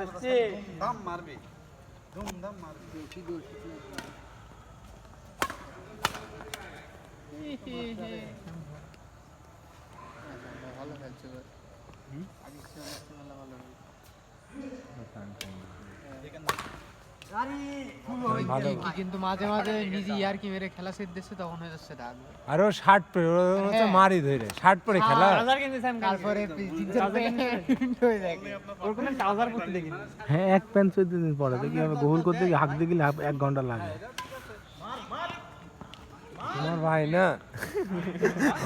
আসছে। দাম মারবে ধুমধাম মারবে ভালো খেলছে এবার। আগের চেয়ে অনেক খেলা ভালো হয়েছে। কি- কিন্তু মাঝে মাঝে নিজে ইয়ার কি মেরে খেলা সেট দিচ্ছে তখন হয়ে যাচ্ছে রাগ আর শার্ট পরে ও মারি ধরে। শার্ট পরে খেলা। ট্রাউজার কিনতেছে আমি তারপরে হয়ে যায়। ওর কোনো ট্রাউজার করতে দেখিনি। হ্যাঁ এক প্যান্ট চোদ্দ দিন পরে। দেখি আমি গোল করতে গিয়ে হাঁক দিয়ে এক ঘণ্টা লাগে। তোমার ভাই না?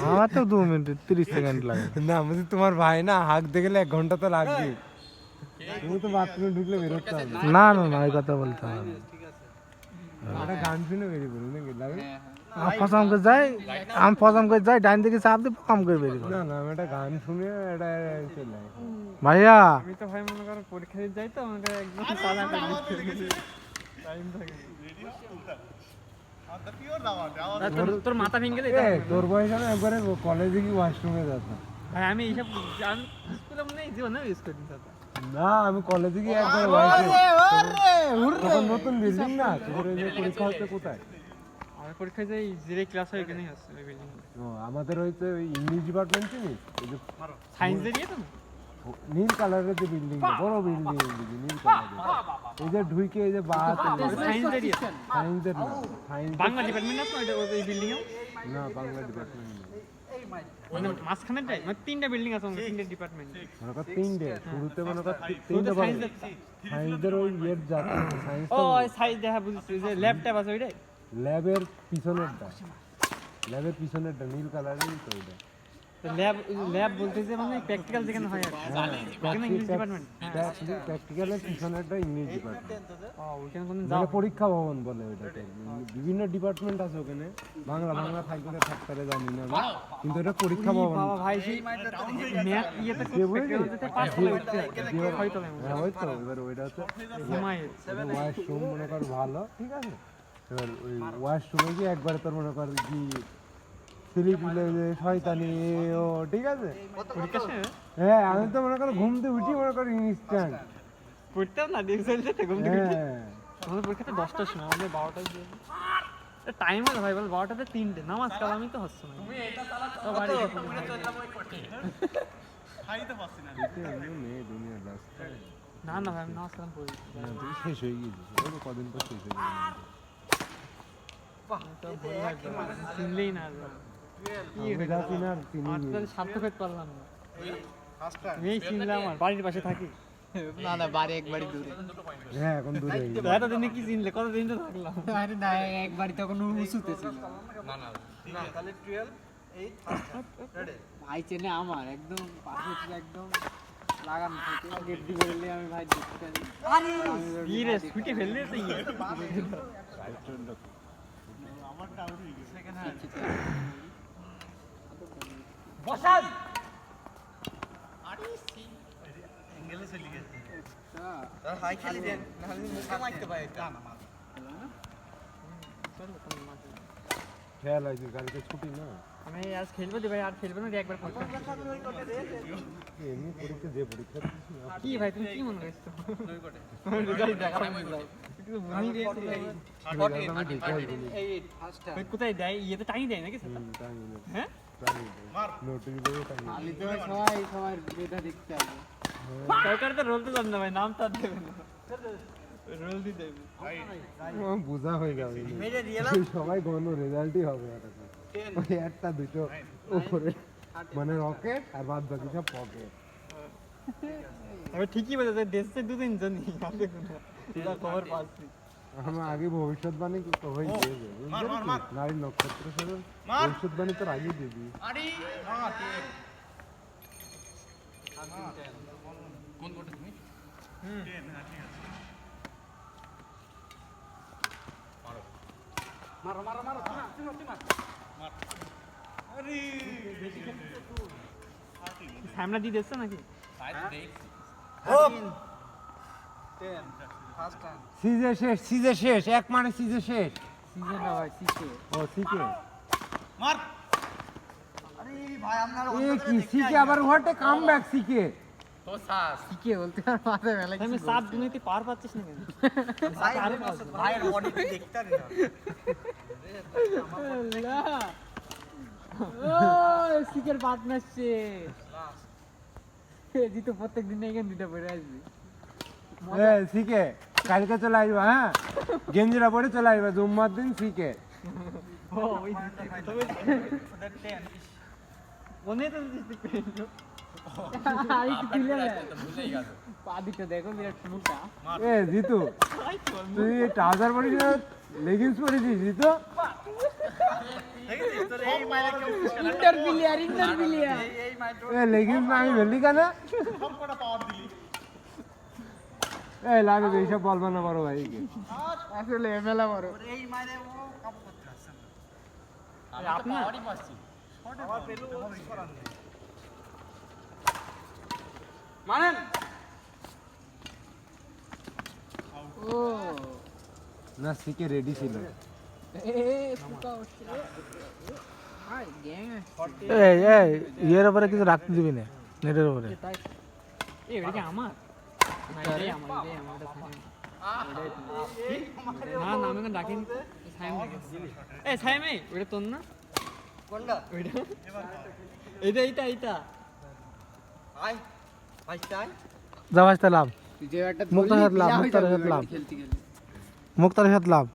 আমার তো দু মিনিট তিরিশ সেকেন্ড লাগে। না বলছি তোমার ভাই না? হাঁক দেখলে এক ঘণ্টা তো লাগবে তুমি তো বাথরুমে ঢুকলে বেরোতে হবে না না না ওই কথা বলতে হবে না। একটা গান শুনে বেরিয়ে পড়ি নাকি লাগে আমি ফসাম করে যাই আমি ফসাম করে যাই ডাইন দিকে চাপ দিয়ে ফসাম করে বেরিয়ে পড়ি। না না আমি একটা গান শুনে এটা চলে আসি। ভাইয়া আমি তো ভাই মনে করো পরীক্ষা দিতে যাই তো আমাকে একদম পালা করে টাইম থাকে তোর- তোর মাথা ভেঙে গেলে এ, তোর বয়স আমি একবারে কলেজে কি ওয়াশরুমে যেতাম ভাই আমি এইসব আমি স্কুলে মনে হয় জীবনে ইউজ করি না না আমি কলেজে গিয়ে একবার তখন নতুন বিল্ডিং না তোর ওই যে পরীক্ষা হচ্ছে কোথায়? আমার পরীক্ষায় যাই জিরে ক্লাস হয় এখানেই আছে ওই বিল্ডিং ও, আমাদের হচ্ছে ওই ইংলিশ ডিপার্টমেন্ট চিনিস ওই যে সায়েন্স তো নীল কালারের যে বিল্ডিং বড় বিল্ডিং নীল কালারের। এই যে ঢুইকে এই যে বাস সায়েন্স না বাংলা ডিপার্টমেন্ট ওই বিল্ডিং না বাংলা ডিপার্টমেন্ট মানে মানে তিনটা বিল্ডিং আছে আমাদের তিনটা ডিপার্টমেন্ট মনে কর তিনটে শুরুতে মনে কর তিনটে science সায়েন্সের ওই ইয়ের যাচ্ছে সায়েন্স ও সাইজ দেখা বুঝছি যে ল্যাপটপ আছে ওইটাই? ল্যাবের পিছনেরটা। ল্যাবের পিছনেরটা নীল কালারেরই তো ওইটা। ল্যাব ল্যাব বলতে যে মানে প্র্যাকটিক্যাল যেখানে হয় আর ওখানে ইংলিশ ডিপার্টমেন্ট প্র্যাকটিক্যালের পিছনেরটা ইংলিশ ডিপার্টমেন্ট ওখানে কোনো যাও মানে পরীক্ষা ভবন বলে ওইটাকে। বিভিন্ন ডিপার্টমেন্ট আছে ওখানে। বাংলা বাংলা থাকলে থাকতে জানি না। আমি। কিন্তু এটা পরীক্ষা ভবন। বাবা ভাই সেই ম্যাথ ইয়েতে প্র্যাকটিক্যাল যেতে পাঁচ তলায় উঠতে হয় ছয় তলায় মনে হয়। হ্যাঁ ওই তো এবার ওইটা হচ্ছে ঘুমায় ওয়াশরুম মনে কর ভালো ঠিক আছে? এবার ওই ওয়াশরুমে গিয়ে একবারে তোর মনে কর কি শয়তানি ও ঠিক আছে? হ্যাঁ আমি তো মনে কর ঘুমতে উঠি মনে কর ইনস্ট্যান্ট পড়তেও না ডিজিটাল যেতে ঘুম থেকে উঠে। হ্যাঁ। আমাদের পরীক্ষাটা দশটার সময় আমাদের বারোটায় দিয়ে টাইম হলো ভাই বল বারোটাতে তিনটে নামাজ কালামই তো হচ্ছে না। তো বাড়ি। মেয়ে না না ভাই আমি নামাজ কালাম পড়ি। না শেষ হয়ে গিয়েছিস। ওই কদিন পর শেষ হয়ে তো ভুল লাগবে না। আর আমার পারলাম না। এই চিনলাম আর। বাড়ির পাশে থাকি। না না বাড়ি একবারই দূরে। হ্যাঁ এখন দূরে এতদিনে কি চিনলে? কতদিন তো থাকলাম। আরে না একবারই তখন উঁচুতে ছিল। তাহলে টুয়েলভ এইট ভাই চেনে আমার একদম পাশে ছিল একদম লাগানো থাকে। গেট দিয়ে বেরোলে আমি ভাই দেখতে পারি। কি রে ছুটে ফেললে তো ইয়ে ইংলিশে চলে গেছে হাই খেলি দেন নাহলে মুখে মারতে পারে না না খেয়াল আছে গাড়িতে ছুটি না আমি আজ খেলব দি ভাই আর খেলব না একবার এমনি পরীক্ষা যে পরীক্ষা কি ভাই তুমি কি মনে করছ রেজাল্ট দেখে ভাই কোথায় দেয় ইয়েতে টাঙিয়ে দেয় নাকি। হ্যাঁ সবাই সবাই এটা দেখতে আসব সরকার তো রোল তো জান না ভাই নাম তো আর দেবে না রোল দিয়ে দেবে আমার বোঝা গেল সবাই গণ রেজাল্টই হবে। একটা দুটো উপরে মানে রকেট আর বাদ বাকি সব পকেট আমি ঠিকই বলেছে দেশে দু তিন জন আমি যা খবর পাচ্ছি আমার আগে ভবিষ্যৎবাণী কি তো হয়ে গিয়েছে নারী নক্ষত্র সেরকম ভবিষ্যৎবাণী তোর আগে দিবি মারো মারো মারো সামনে দিয়ে দিচ্ছে নাকি টেন ফার্স্ট টাইম সিজে শেষ সিজে শেষ এক মানে সিজে শেষ। সিজন না ভাই সিসে ও সিকে মার। ভাই আপনার এ কি শিখে আবার কাম ব্যাক শিখে শিখে বলতে আর মেলা আমি সাত দুনিতে পার পাচ্ছিস না কেন? ভাই ভাইয়ের বডি দেখতে পারি না ও শিখের পার্টনারশে জিতো প্রত্যেক দিন এখানে দুটা পড়ে আসবি। এ শিখে কালকে চলে আসবা হ্যাঁ গেঞ্জিরা পরে চলে আসবা জুম্মার দিন শিখে ও ওই মনে তো দিচ্ছি আর একটু তুলে দেয় পা দুটো দেখো বিরাট মোটা এ জিতু তুই ট্রাউজার পরিস না লেগিংস পরেছিস জিতু দেখেছিস তোর এই মাইলে সবকটা পাওয়ার দিলি এ লাগে তো এইসব বলব না বড় ভাইকে আসলে মেলা বড় তোর এই মাইলে ও কাম করতে পারছে না আপনার আমার পেল কিছু করার নেই মানেন ও না শিখে রেডি ছিল এ ফুকা হচ্ছে হাই গ্যাং এই এই ইয়ের উপরে কিছু রাখতে দিবি না নেটের উপরে এ এটা কি আমার না না এ এইটা এইটা এইটা লাভ মুক্তার লাভ, মুক্তার লাভ। মুক্তার লাভ